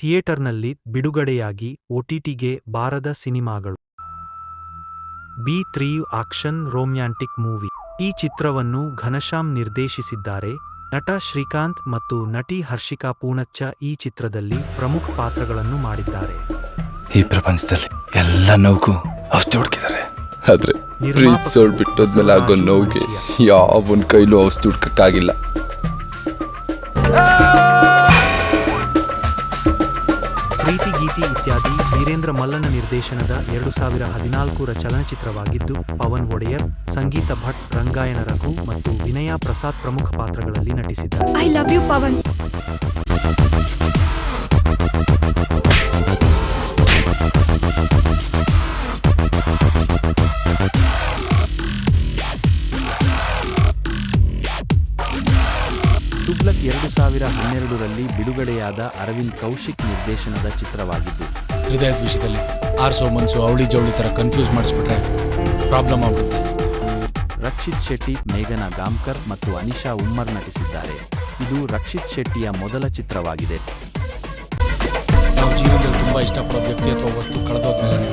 ಥಿಯೇಟರ್ನಲ್ಲಿ ಬಿಡುಗಡೆಯಾಗಿ ಒಟಿಟಿಗೆ ಬಾರದ ಸಿನಿಮಾಗಳು. B three action romantic movie. ಈ ಚಿತ್ರವನ್ನು ಘನಶ್ಯಾಮ್ ನಿರ್ದೇಶಿಸಿದ್ದಾರೆ. ನಟ ಶ್ರೀಕಾಂತ್ ಮತ್ತು ನಟಿ ಹರ್ಷಿಕಾ ಪೂಣಚ್ಚ ಈ ಚಿತ್ರದಲ್ಲಿ ಪ್ರಮುಖ ಪಾತ್ರಗಳನ್ನು ಮಾಡಿದ್ದಾರೆ. ಈ ಪ್ರಪಂಚದಲ್ಲಿ ಎಲ್ಲ ನೋವು ಔಷಧಿ ಹುಡುಕಿದ್ದಾರೆ. ಆದ್ರೆ ಪ್ರೀತ್ ಸೋಲ್ ಬಿಟ್ಟೋದ್ಮೇಲೆ ಆಗೋ ನೋವಿಗೆ. ಯಾವನ್ ಕೈಲೂ ಔಷಧಿ ಹುಡ್ಕಕ್ಕಾಗಿಲ್ಲ. ಪ್ರೀತಿ, ಗೀತಿ ಇತ್ಯಾದಿ ವೀರೇಂದ್ರ ಮಲ್ಲನ ನಿರ್ದೇಶನದ ಎರಡು ಸಾವಿರ ಹದಿನಾಲ್ಕರ ಚಲನಚಿತ್ರವಾಗಿದ್ದು, ಪವನ್ ಒಡೆಯರ್, ಸಂಗೀತ ಭಟ್ ರಂಗಾಯನ ರಘು ಮತ್ತು ವಿನಯಾ ಪ್ರಸಾದ್ ಪ್ರಮುಖ ಪಾತ್ರಗಳಲ್ಲಿ ನಟಿಸಿದ್ದಾರೆ. I love you Pavan. Tughlaq ಎರಡು ಸಾವಿರ ಹನ್ನೆರಡರಲ್ಲಿ ಬಿಡುಗಡೆಯಾದ ಅರವಿಂದ್ ಕೌಶಿಕ್ ನಿರ್ದೇಶನದ ಚಿತ್ರವಾಗಿದ್ದು. ಹೃದಯದ ವಿಷಯದಲ್ಲಿ ಆರ್ಸೋ ಮನ್ಸು ಅವಳಿ ಜವಳಿ ಥರ ಕನ್ಫ್ಯೂಸ್ ಮಾಡಿಸ್ಬಿಟ್ರೆ ಪ್ರಾಬ್ಲಮ್ ಆಗುತ್ತೆ ರಕ್ಷಿತ್ ಶೆಟ್ಟಿ ಮೇಘನಾ ಗಾಮ್ಕರ್ ಮತ್ತು ಅನಿಶಾ ಉಮ್ಮರ್ ನಟಿಸಿದ್ದಾರೆ. ಇದು ರಕ್ಷಿತ್ ಶೆಟ್ಟಿಯ ಮೊದಲ ಚಿತ್ರವಾಗಿದೆ. ನಾವು ಜೀವನದಲ್ಲಿ ತುಂಬ ಇಷ್ಟಪಡೋ ವ್ಯಕ್ತಿ ಅಥವಾ ವಸ್ತು ಕಳೆದೋದ್ಮೇಲೆ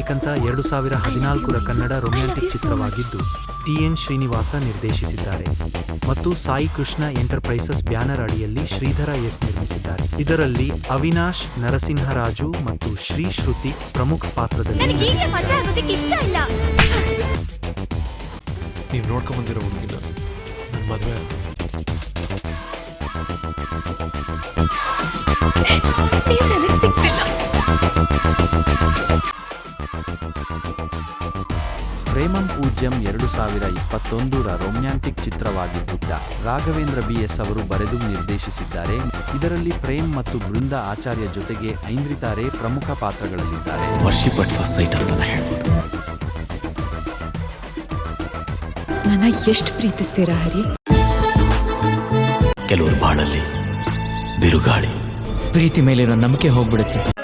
ಬೇಕಂತ ಎರಡು ಸಾವಿರ ಹದಿನಾಲ್ಕರ ಕನ್ನಡ ರೊಮ್ಯಾಂಟಿಕ್ ಚಿತ್ರವಾಗಿದ್ದು ಟಿ ಎನ್ ಶ್ರೀನಿವಾಸ ನಿರ್ದೇಶಿಸಿದ್ದಾರೆ. ಮತ್ತು ಸಾಯಿ ಕೃಷ್ಣ ಎಂಟರ್ಪ್ರೈಸಸ್ ಬ್ಯಾನರ್ ಅಡಿಯಲ್ಲಿ ಶ್ರೀಧರ ಎಸ್ ನಿರ್ಮಿಸಿದ್ದಾರೆ. ಇದರಲ್ಲಿ ಅವಿನಾಶ್ ನರಸಿಂಹರಾಜು ಮತ್ತು ಶ್ರೀ ಶ್ರುತಿ ಪ್ರಮುಖ ಪಾತ್ರದಲ್ಲಿ ನೀವು ನೋಡ್ಕೊಂಬಂದಿರೋ ಹುಡುಗಿನ ಮದುವೆ ಪ್ರೇಮಂ ಪೂಜ್ಯಂ ಎರಡು ಸಾವಿರ ಇಪ್ಪತ್ತೊಂದರ ರೊಮ್ಯಾಂಟಿಕ್ ಚಿತ್ರವಾಗಿದ್ದ ರಾಘವೇಂದ್ರ ಬಿ ಎಸ್ ಅವರು ಬರೆದು ನಿರ್ದೇಶಿಸಿದ್ದಾರೆ. ಇದರಲ್ಲಿ ಪ್ರೇಮ್ ಮತ್ತು ಬೃಂದ ಆಚಾರ್ಯ ಜೊತೆಗೆ ಐಂದ್ರಿತಾರೆ ಪ್ರಮುಖ ಪಾತ್ರಗಳಲ್ಲಿದ್ದಾರೆ. ನನ್ನ ಎಷ್ಟು ಪ್ರೀತಿಸ್ತೀರಾ ಹರಿ? ಕೆಲವರು ಬಾಳಲ್ಲಿ ಬಿರುಗಾಳಿ. ಪ್ರೀತಿ ಮೇಲಿರೋ ನಂಬಿಕೆ ಹೋಗ್ಬಿಡುತ್ತೆ.